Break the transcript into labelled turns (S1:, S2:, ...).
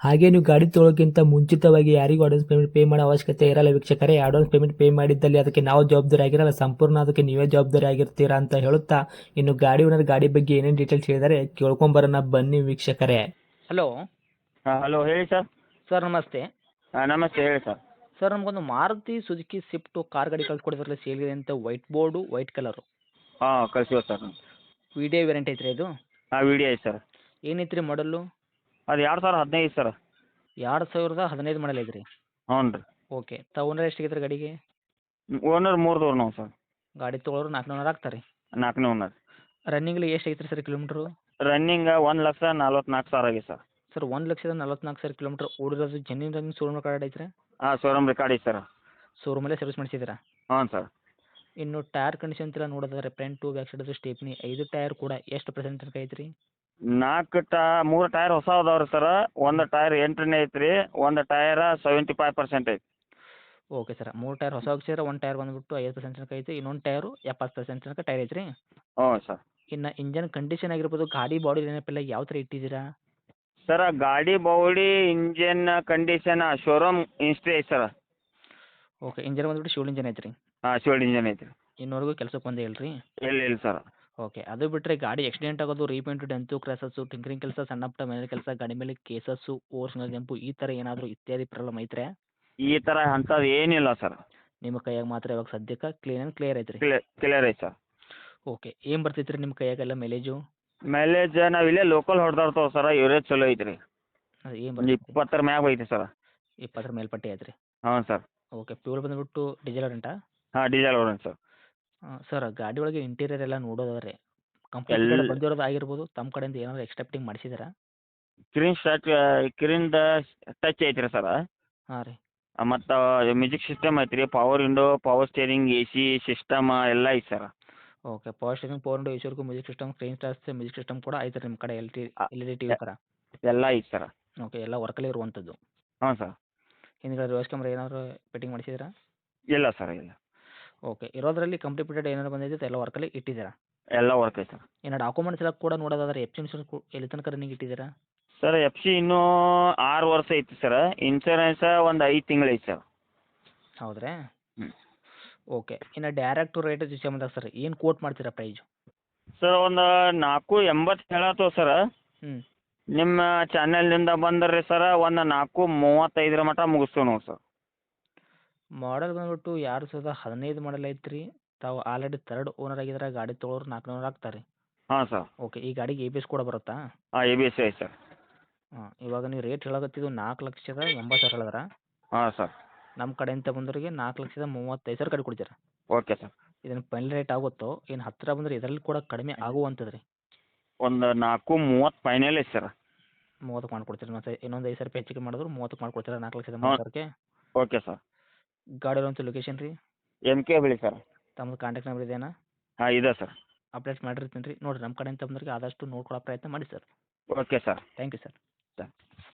S1: ಹಾಗೆ ನೀವು ಗಾಡಿ ತೊಳೋಕ್ಕಿಂತ ಮುಂಚಿತವಾಗಿ ಯಾರಿಗೂ ಅಡ್ವಾನ್ಸ್ ಪೇಮೆಂಟ್ ಪೇ ಮಾಡೋ ಅವಶ್ಯಕತೆ ಇರಲ್ಲ ವೀಕ್ಷಕರೇ. ಅಡ್ವಾನ್ಸ್ ಪೇಮೆಂಟ್ ಪೇ ಮಾಡಿದ್ದಲ್ಲಿ ಅದಕ್ಕೆ ನಾವು ಜವಾಬ್ದಾರಿ ಆಗಿರಲ್ಲ. ಸಂಪೂರ್ಣ ಅದಕ್ಕೆ ನೀವೇ ಜವಾಬ್ದಾರಿ ಆಗಿರ್ತೀರಾ ಅಂತ ಹೇಳುತ್ತಾ ಇನ್ನು ಗಾಡಿ ಓನರ್ ಗಾಡಿ ಬಗ್ಗೆ ಏನೇನು ಡೀಟೇಲ್ಸ್ ಹೇಳಿದರೆ ಕೇಳ್ಕೊಂಬರೋಣ. ಬನ್ನಿ ವೀಕ್ಷಕರೇ.
S2: ಹಲೋ
S3: ಹಾಂ ಹಲೋ ಹೇಳಿ ಸರ್
S2: ಸರ್ ನಮಸ್ತೆ.
S3: ಹಾಂ ನಮಸ್ತೆ ಹೇಳಿ ಸರ್
S2: ಸರ್ ನಮಗೊಂದು ಮಾರುತಿ ಸುಜುಕಿ ಸ್ವಿಫ್ಟು ಕಾರ್ ಗಾಡಿ ಕಳ್ಸಿಕೊಡಿದ್ರಲ್ಲಿ ಸೇಲಿದೆ ಅಂತ ವೈಟ್ ಬೋರ್ಡು ವೈಟ್ ಕಲರು
S3: ಹಾಂ ಕಳಿಸಿವ ಸರ್
S2: ವಿಡಿಯೋ ವೇರಿಯಂಟ್ ಐತ್ರಿ ಇದು?
S3: ಹಾಂ ವಿಡಿಯೋ ಐತೆ ಸರ್
S2: ಏನೈತ್ರಿ ಮಾಡಲು
S3: ಅದು ಎರಡು ಸಾವಿರ ಹದಿನೈದು ಸರ್.
S2: ಎರಡು ಸಾವಿರದ ಹದಿನೈದು ಮಾಡಲ್ ಐತ್ರಿ
S3: ಹ್ಞೂ ರೀ.
S2: ಓಕೆ. ತಗೊಂಡ್ರೆ ಸಿಗತ್ತೆ ಗಾಡಿಗೆ?
S3: ಓನರ್ ಮೂರು ದೂರ ನಾವು ಸರ್.
S2: ಗಾಡಿ ತೊಗೊಳೋರು ನಾಲ್ಕುನೂರು ಆಗ್ತಾರೆ.
S3: ನಾಲ್ಕನೇ ಓನರ್
S2: ರನ್ನಿಂಗ್ಲಿ ಎಷ್ಟು ಐತ್ರಿ ಸರ್ ಕಿಲೋಮೀಟ್ರು
S3: ರನ್ನಿಂಗ್ ಒಂದು ಲಕ್ಷ ನಲ್ವತ್ನಾಲ್ಕು ಸಾವಿರ ಆಗಿದೆ ಸರ್.
S2: ಸರ್ ಒಂದು ಲಕ್ಷದ ನಲ್ವತ್ನಾಲ್ಕು ಸಾವಿರ ಕಿಲೋಮೀಟ್ರ್ ಓಡಿರೋದು ಜೆನ್ಯೂನ್ ರನ್ನಿಂಗ್ ಶೋರೂಮ್ ಕಾರ್ಡ್ ಐತ್ರಿ?
S3: ಹಾಂ ಶೋರೂಮ್ ರೆಕಾರ್ಡ್ ಐತೆ ಸರ್.
S2: ಶೋರೂಮಲ್ಲೇ ಸರ್ವಿಸ್ ಮಾಡಿಸಿದ್ದೀರಾ?
S3: ಹ್ಞೂ ಸರ್.
S2: ಇನ್ನು ಟೈರ್ ಕಂಡೀಷನ್ ಎಲ್ಲ ನೋಡೋದಾದ್ರೆ ಫ್ರಂಟು ಬ್ಯಾಕ್ ಸೈಡ್ ಸ್ಟೇಪ್ನಿ ಐದು ಟೈರ್ ಕೂಡ ಎಷ್ಟು ಪರ್ಸೆಂಟ್ ತನಕ ಐತ್ರಿ?
S3: ನಾಲ್ಕು ಟಾ ಮೂರು ಟೈರ್ ಹೊಸ ಅದಾವ್ರಿ ಸರ್ ಒಂದು ಟೈರ್ ಎಂಟ್ರನೇ ಐತ್ರಿ ಒಂದು ಟೈರ ಸೆವೆಂಟಿ ಫೈವ್ ಪರ್ಸೆಂಟ್ ಐತಿ
S2: ಓಕೆ ಸರ್ ಮೂರು ಟೈರ್ ಹೊಸ ಹಾಕ್ಸಿದ್ರೆ ಒಂದು ಟೈರ್ ಬಂದ್ಬಿಟ್ಟು ಐವತ್ತು ಪರ್ಸೆಂಟ್ ತನಕ ಐತಿ ಇನ್ನೊಂದು ಟೈರು ಎಪ್ಪತ್ತು ಪರ್ಸೆಂಟ್ ತನಕ ಟೈರ್ ಐತ್ರಿ.
S3: ಹ್ಞೂ ಸರ್
S2: ಇನ್ನು ಇಂಜನ್ ಕಂಡೀಷನ್ ಆಗಿರ್ಬೋದು ಗಾಡಿ ಬಾಡಿ ನೆನಪಿಲ್ಲ ಯಾವ ಥರ ಇಟ್ಟಿದ್ದೀರಾ?
S3: ಸರ್ ಗಾಡಿ ಬೌಡಿ ಇಂಜಿನ್ ಕಂಡೀಷನ್ ಶೋರೂಮ್ ಇನ್ಸ್ಟ್ರಿ ಐತಿ ಸರ್
S2: ಓಕೆ ಇಂಜನ್ ಬಂದ್ಬಿಟ್ಟು ಶಿವಲ್ ಇಂಜನ್ ಐತ್ರಿ.
S3: ಹಾಂ ಶಿವಲ್ಡ್ ಇಂಜನ್ ಐತ್ರಿ.
S2: ಇನ್ನೂವರೆಗೂ ಕೆಲಸಕ್ಕೆ ಬಂದೇ ಇಲ್ರಿ?
S3: ಇಲ್ಲ ಇಲ್ಲ ಸರ್
S2: ಓಕೆ ಅದು ಬಿಟ್ಟರೆ ಗಾಡಿ ಆಕ್ಸಿಡೆಂಟ್ ಆಗೋದು ರೀಪೇಂಟು ಡೆಂತು ಕ್ರ್ಯಾಸಸ್ಸು ಟಿಂಕರಿಂಗ್ ಕೆಲಸ ಸಣ್ಣ ಪುಟ್ಟ ಮನೆ ಕೆಲಸ ಗಾಡಿ ಮೇಲೆ ಕೇಸಸ್ಸು ಓರ್ಸಿನ ಗೆಂಪು ಈ ಥರ ಏನಾದರೂ ಇತ್ಯಾದಿ ಪ್ರಾಬ್ಲಮ್ ಐತ್ರೆ?
S3: ಈ ಥರ ಅಂಥದ್ದು ಏನಿಲ್ಲ ಸರ್
S2: ನಿಮ್ಮ ಕೈಯಾಗ ಮಾತ್ರ ಇವಾಗ ಸದ್ಯಕ್ಕೆ ಕ್ಲೀನ್ ಆ್ಯಂಡ್ ಕ್ಲಿಯರ್ ಐತ್ರಿ?
S3: ಕ್ಲಿಯರ್ ಐತೆ ಸರ್
S2: ಓಕೆ ಏನು ಬರ್ತೈತ್ರಿ ನಿಮ್ಮ ಕೈಯಾಗೆಲ್ಲ ಮೈಲೇಜು
S3: ಮೈಲೇಜ್ ನಾವು ಇಲ್ಲೇ ಲೋಕಲ್ ಹೊಡೆದಾಡ್ತಾವ ಸರ್ ಇವರೇಜ್ ಚಲೋ ಐತ್ರಿ.
S2: ಅದು ಏನು
S3: ಒಂದು
S2: ಬರ್ತೈತಿ
S3: ಇಪ್ಪತ್ತರ ಮ್ಯಾಗ ಐತಿ ಸರ್
S2: ಇಪ್ಪತ್ತರ ಮೇಲ್ಪಟ್ಟಿ ಐತ್ರಿ?
S3: ಹಾಂ ಸರ್
S2: ಓಕೆ ಪ್ಯೂರ್ ಬಂದ್ಬಿಟ್ಟು ಡೀಸೆಲ್ ರೆಂಟಾ
S3: ಹಾಂ ಡೀಸೆಲ್ ಬರೋಣ ಸರ್
S2: ಸರ್ ಗಾಡಿ ಒಳಗೆ ಇಂಟೀರಿಯರ್ ಎಲ್ಲ ನೋಡೋದಾದ್ರೆ ಕಂಪ್ನಿ
S3: ಎಲ್ಲ-
S2: ಬಂದಿರೋದು ಆಗಿರ್ಬೋದು ತಮ್ಮ ಕಡೆಯಿಂದ ಏನಾದ್ರು ಎಕ್ಸ್ಟ್ರಾ ಫಿಟ್ಟಿಂಗ್ ಮಾಡಿಸಿದಾರಾ
S3: ಕ್ರೀನ್ ಸ್ಟಾರ್ಟ್ ಕಿರಿಂದ ಟಚ್ ಐತ್ರಿ ಸರ್.
S2: ಹಾಂ ರೀ.
S3: ಮತ್ತು ಮ್ಯೂಸಿಕ್ ಸಿಸ್ಟಮ್ ಐತ್ರಿ power window power steering A C system ಎಲ್ಲ ಐತೆ sir.
S2: Okay power steering power window ಈಶ್ವರ್ಗೂ music system screen stars music system ಕೂಡ ಐತೆ ನಿಮ್ಮ ಕಡೆ L T L E D T V ಥರ
S3: ಎಲ್ಲ ಐತೆ ಸರ್.
S2: ಓಕೆ ಎಲ್ಲ ವರ್ಕಲ್ಲಿ ಇರುವಂಥದ್ದು
S3: ಹಾಂ ಸರ್.
S2: ಹಿಂದ್ಗಡೆ ರಿವರ್ಸ್ ಕ್ಯಾಮ್ರಾ ಏನಾದ್ರು ಫಿಟ್ಟಿಂಗ್ ಮಾಡಿಸಿದ್ದೀರಾ
S3: ಇಲ್ಲ ಸರ್ ಇಲ್ಲ.
S2: ಓಕೆ ಇರೋದ್ರಲ್ಲಿ ಕಂಪ್ಲೀಟೆಡ್ ಏನಾದ್ರು ಬಂದಿದೆ ಎಲ್ಲ ವರ್ಕಲ್ಲಿ ಇಟ್ಟಿದ್ದೀರಾ?
S3: ಎಲ್ಲ ವರ್ಕ್ ಐತೆ ಸರ್.
S2: ಇನ್ನು ಡಾಕ್ಯುಮೆಂಟ್ಸ್ ಎಲ್ಲ ಕೂಡ ನೋಡೋದಾದ್ರೆ ಎಫ್ ಸಿ ಇನ್ಶೂರೆನ್ಸ್ ಎಲ್ಲಿ ತನಕ ರನ್ನಿಂಗ್ ಇಟ್ಟಿದ್ದೀರಾ?
S3: ಸರ್ ಎಫ್ ಸಿ ಇನ್ನೂ ಆರು ವರ್ಷ ಐತಿ ಸರ್. ಇನ್ಸೂರೆನ್ಸ್ ಒಂದು ಐದು ತಿಂಗಳು ಐತೆ ಸರ್.
S2: ಹೌದ್ರಾ?
S3: ಹ್ಞೂ
S2: ಓಕೆ ಇನ್ನು ಡೈರೆಕ್ಟ್ ರೇಟ್ ವಿಷಯ ಬಂದಾಗ ಸರ್ ಏನು ಕೋಟ್ ಮಾಡ್ತೀರಾ ಪ್ರೈಜು
S3: ಸರ್ ಒಂದು ನಾಲ್ಕು ಎಂಬತ್ತು ಹೇಳತ್ತು ಸರ್.
S2: ಹ್ಞೂ
S3: ನಿಮ್ಮ ಚಾನೆಲ್ನಿಂದ ಬಂದ್ರಿ ಸರ್ ಒಂದು ನಾಲ್ಕು ಮೂವತ್ತೈದರ ಮಟ್ಟ ಮುಗಿಸ್ತೀವಿ ನೋಡಿ ಸರ್.
S2: ಮಾಡಲ್ ಬಂದ್ಬಿಟ್ಟು ಎರಡು ಸಾವಿರದ ಹದಿನೈದು ಮಾಡಲ್ ಐತ್ರಿ. ತಾವು ಆಲ್ರೆಡಿ ತರ್ಡ್ ಓನರ್ ಆಗಿದ್ರೆ ಗಾಡಿ ತೊಗೊಳೋರು ನಾಲ್ಕುನೂರು ಆಗ್ತಾರೆ.
S3: ಹಾಂ ಸರ್
S2: ಓಕೆ ಈ ಗಾಡಿಗೆ ಎ ಬಿ ಎಸ್ ಕೂಡ ಬರುತ್ತಾ?
S3: ಹಾಂ ಎ ಬಿ ಎಸ್ ಐತೆ ಸರ್
S2: ಹಾಂ ಇವಾಗ ನೀವು ರೇಟ್ ಹೇಳಕತ್ತಿದ್ದು ನಾಲ್ಕು ಲಕ್ಷದ ಎಂಬತ್ತು ಸಾವಿರ ಹೇಳಿದ್ರ?
S3: ಹಾಂ ಸರ್
S2: ನಮ್ಮ ಕಡೆಯಿಂದ ಬಂದವರಿಗೆ ನಾಲ್ಕು ಲಕ್ಷದ ಮೂವತ್ತೈದು ಸಾವಿರ ಕಡೆ ಕೊಡ್ತೀರಾ?
S3: ಓಕೆ ಸರ್
S2: ಇದನ್ನು ಫೈನಲ್ ರೇಟ್ ಆಗುತ್ತೋ ಏನು ಹತ್ತಿರ ಬಂದ್ರೆ ಇದರಲ್ಲಿ ಕೂಡ ಕಡಿಮೆ ಆಗುವಂಥದ್ರಿ
S3: ಒಂದು ನಾಲ್ಕು ಮೂವತ್ತು ಫೈನಲ್ ಐತೆ ಸರ್
S2: ಮೂವತ್ತಕ್ಕೆ ಮಾಡಿಕೊಡ್ತೀರಿ ಮತ್ತೆ ಇನ್ನೊಂದು ಐದು ಸಾವಿರ ರೂಪಾಯಿ ಹೆಚ್ಚಿಗೆ ಮಾಡಿದ್ರು ಮೂವತ್ತಕ್ಕೆ ಮಾಡ್ಕೊಡ್ತೀರಾ ನಾಲ್ಕು ಲಕ್ಷದ. ಮೂವತ್ತು ಸಾವಿರಕ್ಕೆ?
S3: ಓಕೆ ಸರ್
S2: ಗಾಡಿ ಇರುವಂಥ ಲೊಕೇಶನ್ ರೀ?
S3: ಎಂ ಕೆ ಬಿಳಿ ಸರ್
S2: ತಮ್ಮದು ಕಾಂಟ್ಯಾಕ್ಟ್ ನಂಬರ್ ಇದೆಯಾ
S3: ಹಾಂ ಇದೆ ಸರ್
S2: ಅಪ್ಡೇಟ್ ಮಾಡಿರ್ತೀನಿ ರೀ. ನೋಡಿರಿ ನಮ್ಮ ಕಡೆಯಿಂದ ಬಂದವರಿಗೆ ಆದಷ್ಟು ನೋಡ್ಕೊಡೋ ಪ್ರಯತ್ನ ಮಾಡಿ sir
S3: okay sir
S2: thank you sir
S3: sir.